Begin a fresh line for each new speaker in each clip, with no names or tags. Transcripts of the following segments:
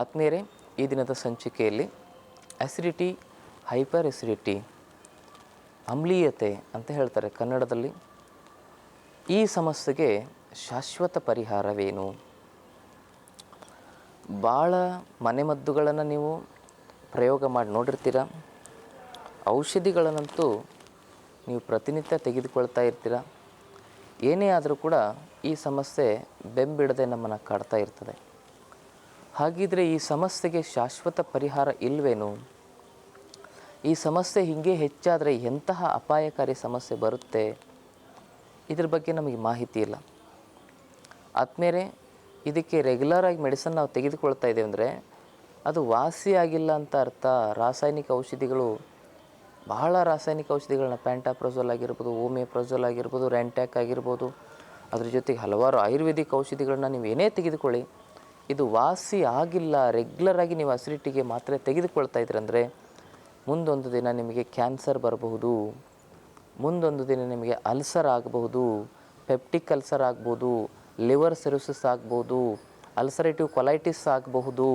ಆತ್ಮೀಯರೇ, ಈ ದಿನದ ಸಂಚಿಕೆಯಲ್ಲಿ ಅಸಿಡಿಟಿ ಹೈಪರ್ ಎಸಿಡಿಟಿ ಅಮ್ಲೀಯತೆ ಅಂತ ಹೇಳ್ತಾರೆ ಕನ್ನಡದಲ್ಲಿ. ಈ ಸಮಸ್ಯೆಗೆ ಶಾಶ್ವತ ಪರಿಹಾರವೇನು? ಭಾಳ ಮನೆಮದ್ದುಗಳನ್ನು ನೀವು ಪ್ರಯೋಗ ಮಾಡಿ ನೋಡಿರ್ತೀರ. ಔಷಧಿಗಳನ್ನಂತೂ ನೀವು ಪ್ರತಿನಿತ್ಯ ತೆಗೆದುಕೊಳ್ತಾ ಇರ್ತೀರ. ಏನೇ ಆದರೂ ಕೂಡ ಈ ಸಮಸ್ಯೆ ಬೆಂಬಿಡದೆ ನಮ್ಮನ್ನು ಕಾಡ್ತಾ ಇರ್ತದೆ. ಹಾಗಿದ್ರೆ ಈ ಸಮಸ್ಯೆಗೆ ಶಾಶ್ವತ ಪರಿಹಾರ ಇಲ್ವೇನು? ಈ ಸಮಸ್ಯೆ ಹೀಗೆ ಹೆಚ್ಚಾದರೆ ಎಂತಹ ಅಪಾಯಕಾರಿ ಸಮಸ್ಯೆ ಬರುತ್ತೆ? ಇದ್ರ ಬಗ್ಗೆ ನಮಗೆ ಮಾಹಿತಿ ಇಲ್ಲ. ಆದ್ಮೇಲೆ ಇದಕ್ಕೆ ರೆಗ್ಯುಲರ್ ಆಗಿ ಮೆಡಿಸನ್ ನಾವು ತೆಗೆದುಕೊಳ್ತಾ ಇದ್ದೇವೆ ಅಂದರೆ, ಅದು ವಾಸಿ ಆಗಿಲ್ಲ ಅಂತ ಅರ್ಥ. ರಾಸಾಯನಿಕ ಔಷಧಿಗಳು, ಬಹಳ ರಾಸಾಯನಿಕ ಔಷಧಿಗಳನ್ನ ಪ್ಯಾಂಟಾಪ್ರೋಸೋಲ್ ಆಗಿರ್ಬೋದು ಓಮಿಯೋಪ್ರೊಸೋಲ್ ಆಗಿರ್ಬೋದು ರ್ಯಾಂಟ್ಯಾಕ್ ಆಗಿರ್ಬೋದು. ಅದ್ರ ಜೊತೆಗೆ ಹಲವಾರು ಆಯುರ್ವೇದಿಕ್ ಔಷಧಿಗಳನ್ನ ನೀವು ಏನೇ ತೆಗೆದುಕೊಳ್ಳಿ. ಇದು ವಾಸಿ ಆಗಿಲ್ಲ ರೆಗ್ಯುಲರ್ ಆಗಿ ನೀವು ಅಸಿಡಿಟಿಗೆ ಮಾತ್ರೆ ತೆಗೆದುಕೊಳ್ತಾ ಇದ್ರಂದರೆ ಮುಂದೊಂದು ದಿನ ನಿಮಗೆ ಕ್ಯಾನ್ಸರ್ ಬರಬಹುದು, ಮುಂದೊಂದು ದಿನ ನಿಮಗೆ ಅಲ್ಸರ್ ಆಗಬಹುದು ಪೆಪ್ಟಿಕ್ ಅಲ್ಸರ್ ಆಗ್ಬೋದು ಲಿವರ್ ಸೆರೋಸಿಸ್ ಆಗ್ಬೋದು ಅಲ್ಸರೇಟಿವ್ ಕೊಲೈಟಿಸ್ ಆಗಬಹುದು.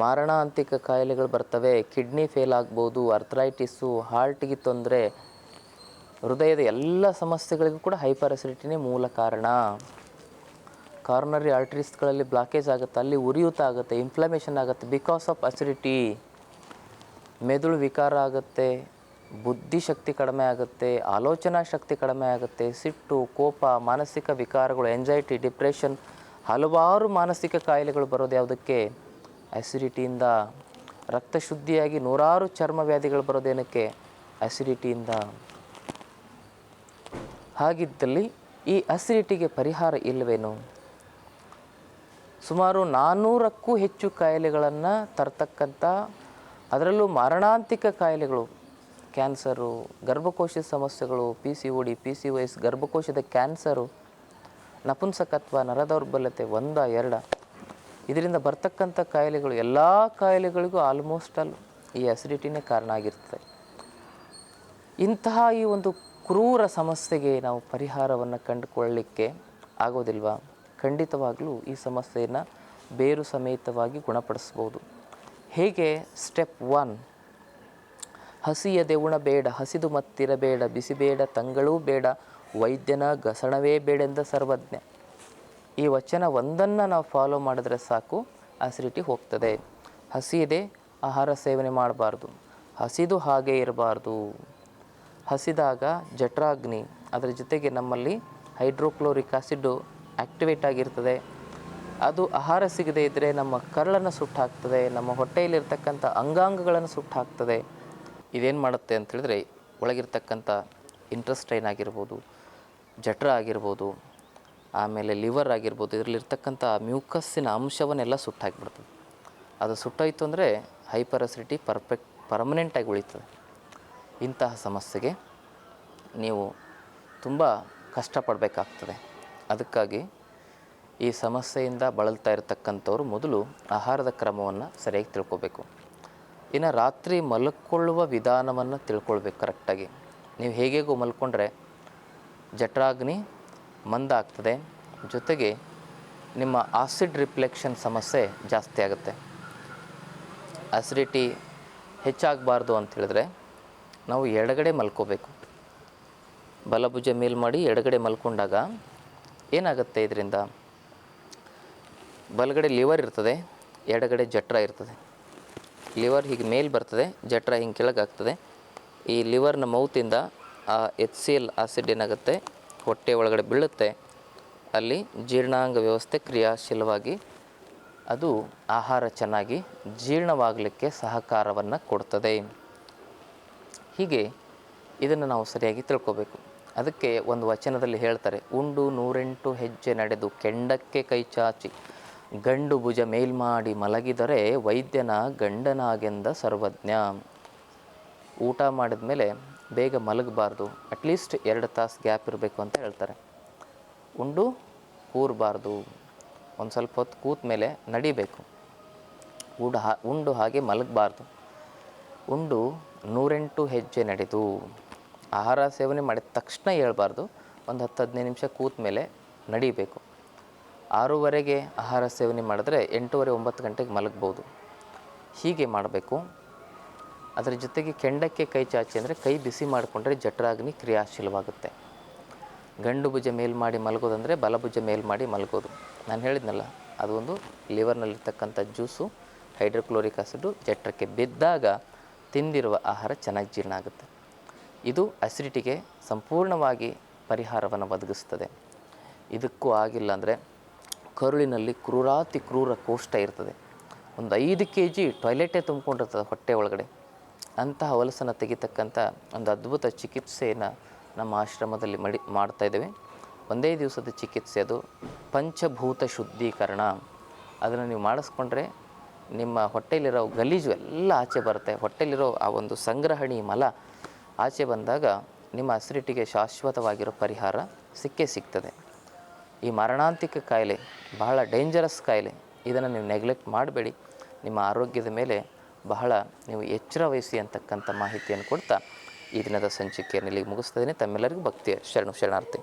ಮಾರಣಾಂತಿಕ ಕಾಯಿಲೆಗಳು ಬರ್ತವೆ ಕಿಡ್ನಿ ಫೇಲ್ ಆಗ್ಬೋದು ಅರ್ಥ್ರೈಟಿಸ್ಸು ಹಾರ್ಟಿಗೆ ತೊಂದರೆ, ಹೃದಯದ ಎಲ್ಲ ಸಮಸ್ಯೆಗಳಿಗೂ ಕೂಡ ಹೈಪರ್ ಅಸಿಡಿಟಿನೇ ಮೂಲ ಕಾರಣ. ಕಾರ್ನರಿ ಆರ್ಟ್ರೀಸ್ಗಳಲ್ಲಿ ಬ್ಲಾಕೇಜ್ ಆಗುತ್ತೆ, ಅಲ್ಲಿ ಉರಿಯೂತ ಆಗುತ್ತೆ ಇನ್ಫ್ಲಮೇಷನ್ ಆಗುತ್ತೆ ಬಿಕಾಸ್ ಆಫ್ ಅಸಿಡಿಟಿ ಮೆದುಳು ವಿಕಾರ ಆಗುತ್ತೆ ಬುದ್ಧಿಶಕ್ತಿ ಕಡಿಮೆ ಆಗುತ್ತೆ, ಆಲೋಚನಾ ಶಕ್ತಿ ಕಡಿಮೆ ಆಗುತ್ತೆ, ಸಿಟ್ಟು, ಕೋಪ, ಮಾನಸಿಕ ವಿಕಾರಗಳು ಎಂಜೈಟಿ ಡಿಪ್ರೆಷನ್ ಹಲವಾರು ಮಾನಸಿಕ ಕಾಯಿಲೆಗಳು ಬರೋದು ಯಾವುದಕ್ಕೆ? ಅಸಿಡಿಟಿಯಿಂದ ರಕ್ತ ಶುದ್ಧಿಯಾಗಿ ನೂರಾರು ಚರ್ಮ ವ್ಯಾಧಿಗಳು ಬರೋದೇನಕ್ಕೆ ಅಸಿಡಿಟಿಯಿಂದ ಹಾಗಿದ್ದಲ್ಲಿ ಈ ಅಸಿಡಿಟಿಗೆ ಪರಿಹಾರ ಇಲ್ಲವೇನು? ಸುಮಾರು ನಾನ್ನೂರಕ್ಕೂ ಹೆಚ್ಚು ಕಾಯಿಲೆಗಳನ್ನು ತರ್ತಕ್ಕಂಥ, ಅದರಲ್ಲೂ ಮಾರಣಾಂತಿಕ ಕಾಯಿಲೆಗಳು, ಕ್ಯಾನ್ಸರು ಗರ್ಭಕೋಶದ ಸಮಸ್ಯೆಗಳು P C O D P C wise ಗರ್ಭಕೋಶದ ಕ್ಯಾನ್ಸರು, ನಪುಂಸಕತ್ವ, ನರದೌರ್ಬಲ್ಯತೆ ಒಂದ, ಎರಡ. ಇದರಿಂದ ಬರ್ತಕ್ಕಂಥ ಕಾಯಿಲೆಗಳು, ಎಲ್ಲ ಕಾಯಿಲೆಗಳಿಗೂ ಆಲ್ಮೋಸ್ಟ್ ಆಲ್ ಈ ಅಸಿಡಿಟಿನೇ ಕಾರಣ ಆಗಿರ್ತದೆ. ಇಂತಹ ಈ ಒಂದು ಕ್ರೂರ ಸಮಸ್ಯೆಗೆ ನಾವು ಪರಿಹಾರವನ್ನು ಕಂಡುಕೊಳ್ಳಲಿಕ್ಕೆ ಆಗೋದಿಲ್ವಾ? ಖಂಡಿತವಾಗಲೂ ಈ ಸಮಸ್ಯೆಯನ್ನು ಬೇರು ಸಮೇತವಾಗಿ ಗುಣಪಡಿಸ್ಬೋದು. ಹೇಗೆ? ಸ್ಟೆಪ್ ಒನ್ ಹಸಿಯದೆ ಉಣಬೇಡ ಹಸಿದು ಮತ್ತಿರಬೇಡ ಬಿಸಿ ಬೇಡ, ತಂಗಳೂ ಬೇಡ, ವೈದ್ಯನ ಗಸಣವೇ ಬೇಡೆಂದ ಸರ್ವಜ್ಞ. ಈ ವಚನ ಒಂದನ್ನು ನಾವು ಫಾಲೋ ಮಾಡಿದ್ರೆ ಸಾಕು ಆಸಿಡಿಟಿ ಹೋಗ್ತದೆ. ಹಸಿಯದೆ ಆಹಾರ ಸೇವನೆ ಮಾಡಬಾರ್ದು, ಹಸಿದು ಹಾಗೆ ಇರಬಾರ್ದು. ಹಸಿದಾಗ ಜಠರಾಗ್ನಿ, ಅದರ ಜೊತೆಗೆ ನಮ್ಮಲ್ಲಿ ಹೈಡ್ರೋಕ್ಲೋರಿಕ್ ಆಸಿಡ್ಡು ಆ್ಯಕ್ಟಿವೇಟ್ ಆಗಿರ್ತದೆ. ಅದು ಆಹಾರ ಸಿಗದೇ ಇದ್ದರೆ ನಮ್ಮ ಕರಳನ್ನು ಸುಟ್ಟಾಕ್ತದೆ ನಮ್ಮ ಹೊಟ್ಟೆಯಲ್ಲಿರ್ತಕ್ಕಂಥ ಅಂಗಾಂಗಗಳನ್ನು ಸುಟ್ಟಾಕ್ತದೆ ಇದೇನು ಮಾಡುತ್ತೆ ಅಂತ ಹೇಳಿದ್ರೆ, ಒಳಗಿರ್ತಕ್ಕಂಥ ಇಂಟ್ರೆಸ್ಟೈನ್ ಆಗಿರ್ಬೋದು, ಜಠರ ಆಗಿರ್ಬೋದು, ಆಮೇಲೆ ಲಿವರ್ ಆಗಿರ್ಬೋದು, ಇದರಲ್ಲಿರ್ತಕ್ಕಂಥ ಮ್ಯೂಕಸ್ಸಿನ ಅಂಶವನ್ನೆಲ್ಲ ಸುಟ್ಟಾಕಿಬಿಡ್ತದೆ ಅದು ಸುಟ್ಟೋಯ್ತು ಅಂದರೆ ಹೈಪರ್ ಅಸಿಡಿಟಿ ಪರ್ಫೆಕ್ಟ್ ಪರ್ಮನೆಂಟಾಗಿ ಉಳಿತದೆ. ಇಂತಹ ಸಮಸ್ಯೆಗೆ ನೀವು ತುಂಬ ಕಷ್ಟಪಡಬೇಕಾಗ್ತದೆ. ಅದಕ್ಕಾಗಿ ಈ ಸಮಸ್ಯೆಯಿಂದ ಬಳಲ್ತಾ ಇರತಕ್ಕಂಥವ್ರು ಮೊದಲು ಆಹಾರದ ಕ್ರಮವನ್ನು ಸರಿಯಾಗಿ ತಿಳ್ಕೊಬೇಕು. ಇನ್ನು ರಾತ್ರಿ ಮಲ್ಕೊಳ್ಳುವ ವಿಧಾನವನ್ನು ತಿಳ್ಕೊಳ್ಬೇಕು ಕರೆಕ್ಟಾಗಿ. ನೀವು ಹೇಗೆಗೂ ಮಲ್ಕೊಂಡ್ರೆ ಜಠರಾಗ್ನಿ, ಮಂದ ಆಗ್ತದೆ. ಜೊತೆಗೆ ನಿಮ್ಮ ಆಸಿಡ್ ರಿಫ್ಲೆಕ್ಷನ್ ಸಮಸ್ಯೆ ಜಾಸ್ತಿ ಆಗುತ್ತೆ. ಅಸಿಡಿಟಿ ಹೆಚ್ಚಾಗಬಾರ್ದು ಅಂತ ಹೇಳಿದ್ರೆ ನಾವು ಎಡಗಡೆ ಮಲ್ಕೋಬೇಕು. ಬಲಭುಜ ಮೇಲ್ ಮಾಡಿ ಎಡಗಡೆ ಮಲ್ಕೊಂಡಾಗ ಏನಾಗುತ್ತೆ ಇದರಿಂದ? ಬಲಗಡೆ ಲಿವರ್ ಇರ್ತದೆ, ಎಡಗಡೆ ಜಠರ ಇರ್ತದೆ. ಲಿವರ್ ಹೀಗೆ ಮೇಲೆ ಬರ್ತದೆ, ಜಠರ ಹಿಂಗೆ ಕೆಳಗಾಗ್ತದೆ ಈ ಲಿವರ್ನ ಮೌತಿಂದ ಆ ಎಚ್ ಸಿ ಎಲ್ ಆಸಿಡ್ ಏನಾಗುತ್ತೆ? ಹೊಟ್ಟೆ ಒಳಗಡೆ ಬೀಳುತ್ತೆ. ಅಲ್ಲಿ ಜೀರ್ಣಾಂಗ ವ್ಯವಸ್ಥೆ ಕ್ರಿಯಾಶೀಲವಾಗಿ ಅದು ಆಹಾರ ಚೆನ್ನಾಗಿ ಜೀರ್ಣವಾಗಲಿಕ್ಕೆ ಸಹಕಾರವನ್ನು ಕೊಡ್ತದೆ. ಹೀಗೆ ಇದನ್ನು ನಾವು ಸರಿಯಾಗಿ ತಿಳ್ಕೊಬೇಕು. ಅದಕ್ಕೆ ಒಂದು ವಚನದಲ್ಲಿ ಹೇಳ್ತಾರೆ, ಉಂಡು ನೂರೆಂಟು ಹೆಜ್ಜೆ ನಡೆದು ಕೆಂಡಕ್ಕೆ ಕೈ ಚಾಚಿ, ಗಂಡು ಭುಜ ಮೇಲ್ಮಾಡಿ ಮಲಗಿದರೆ ವೈದ್ಯನ ಗಂಡನಾಗೆಂದ ಸರ್ವಜ್ಞ. ಊಟ ಮಾಡಿದ ಮೇಲೆ ಬೇಗ ಮಲಗಬಾರ್ದು ಅಟ್ಲೀಸ್ಟ್ ಎರಡು ತಾಸು ಗ್ಯಾಪ್ ಇರಬೇಕು ಅಂತ ಹೇಳ್ತಾರೆ. ಉಂಡು ಕೂರಬಾರ್ದು, ಒಂದು ಸ್ವಲ್ಪ ಹೊತ್ತು ಕೂತ ಮೇಲೆ ನಡಿಬೇಕು. ಉಡು ಹಾ, ಉಂಡು ಹಾಗೆ ಮಲಗಬಾರ್ದು. ಉಂಡು ನೂರೆಂಟು ಹೆಜ್ಜೆ ನಡೆದು ಆಹಾರ ಸೇವನೆ ಮಾಡಿದ ತಕ್ಷಣ ಹೇಳ್ಬಾರ್ದು. ಒಂದು ಹತ್ತು, ಹದಿನೈದು ನಿಮಿಷ ಕೂತ ಮೇಲೆ ನಡಿಬೇಕು. ಆರೂವರೆಗೆ ಆಹಾರ ಸೇವನೆ ಮಾಡಿದ್ರೆ ಎಂಟೂವರೆ, ಒಂಬತ್ತು ಗಂಟೆಗೆ ಮಲಗ್ಬೋದು. ಹೀಗೆ ಮಾಡಬೇಕು. ಅದರ ಜೊತೆಗೆ ಕೆಂಡಕ್ಕೆ ಕೈ ಚಾಚಿ ಅಂದರೆ ಕೈ ಬಿಸಿ ಮಾಡಿಕೊಂಡ್ರೆ ಜಠರಾಗ್ನಿ ಕ್ರಿಯಾಶೀಲವಾಗುತ್ತೆ. ಗಂಡು ಭುಜ ಮೇಲ್ ಮಾಡಿ ಮಲಗೋದಂದರೆ ಬಲಭುಜ ಮೇಲ್ ಮಾಡಿ ಮಲಗೋದು. ನಾನು ಹೇಳಿದ್ನಲ್ಲ ಅದು ಒಂದು ಲಿವರ್ನಲ್ಲಿರ್ತಕ್ಕಂಥ ಜ್ಯೂಸು, ಹೈಡ್ರೋಕ್ಲೋರಿಕ್ ಆಸಿಡು ಜಠರಕ್ಕೆ ಬಿದ್ದಾಗ ತಿಂದಿರುವ ಆಹಾರ ಚೆನ್ನಾಗಿ ಜೀರ್ಣ ಆಗುತ್ತೆ. ಇದು ಅಸಿಡಿಟಿಗೆ ಸಂಪೂರ್ಣವಾಗಿ ಪರಿಹಾರವನ್ನು ಒದಗಿಸ್ತದೆ. ಇದಕ್ಕೂ ಆಗಿಲ್ಲ ಅಂದರೆ ಕರುಳಿನಲ್ಲಿ ಕ್ರೂರಾತಿ ಕ್ರೂರ ಕೋಷ್ಟ ಇರ್ತದೆ. ಒಂದು ಐದು ಕೆ ಜಿ ಟಾಯ್ಲೆಟೇ ತುಂಬಿಕೊಂಡಿರ್ತದೆ ಹೊಟ್ಟೆ ಒಳಗಡೆ. ಅಂತಹ ಹೊಲಸನ್ನು ತೆಗಿತಕ್ಕಂಥ ಒಂದು ಅದ್ಭುತ ಚಿಕಿತ್ಸೆಯನ್ನು ನಮ್ಮ ಆಶ್ರಮದಲ್ಲಿ ಮಡಿ ಮಾಡ್ತಾಯಿದ್ದೇವೆ ಒಂದೇ ದಿವಸದ ಚಿಕಿತ್ಸೆ ಅದು. ಪಂಚಭೂತ ಶುದ್ಧೀಕರಣ. ಅದನ್ನು ನೀವು ಮಾಡಿಸ್ಕೊಂಡ್ರೆ ನಿಮ್ಮ ಹೊಟ್ಟೆಯಲ್ಲಿರೋ ಗಲೀಜು ಎಲ್ಲ ಆಚೆ ಬರುತ್ತೆ. ಹೊಟ್ಟೆಯಲ್ಲಿರೋ ಆ ಒಂದು ಸಂಗ್ರಹಣಿ ಮಲ ಆಚೆ ಬಂದಾಗ ನಿಮ್ಮ ಹಸಿರಿಟ್ಟಿಗೆ ಶಾಶ್ವತವಾಗಿರೋ ಪರಿಹಾರ ಸಿಕ್ಕೇ ಸಿಗ್ತದೆ. ಈ ಮರಣಾಂತಿಕ ಕಾಯಿಲೆ ಬಹಳ ಡೇಂಜರಸ್ ಕಾಯಿಲೆ. ಇದನ್ನು ನೀವು ನೆಗ್ಲೆಕ್ಟ್ ಮಾಡಬೇಡಿ. ನಿಮ್ಮ ಆರೋಗ್ಯದ ಮೇಲೆ ಬಹಳ ನೀವು ಎಚ್ಚರ ವಹಿಸಿ ಅಂತಕ್ಕಂಥ ಮಾಹಿತಿಯನ್ನು ಕೊಡ್ತಾ ಈ ದಿನದ ಸಂಚಿಕೆಯನ್ನು ಇಲ್ಲಿಗೆ ಮುಗಿಸ್ತಾ ತಮ್ಮೆಲ್ಲರಿಗೂ ಭಕ್ತಿಯ ಶರಣು ಶರಣಾರ್ಥಿ.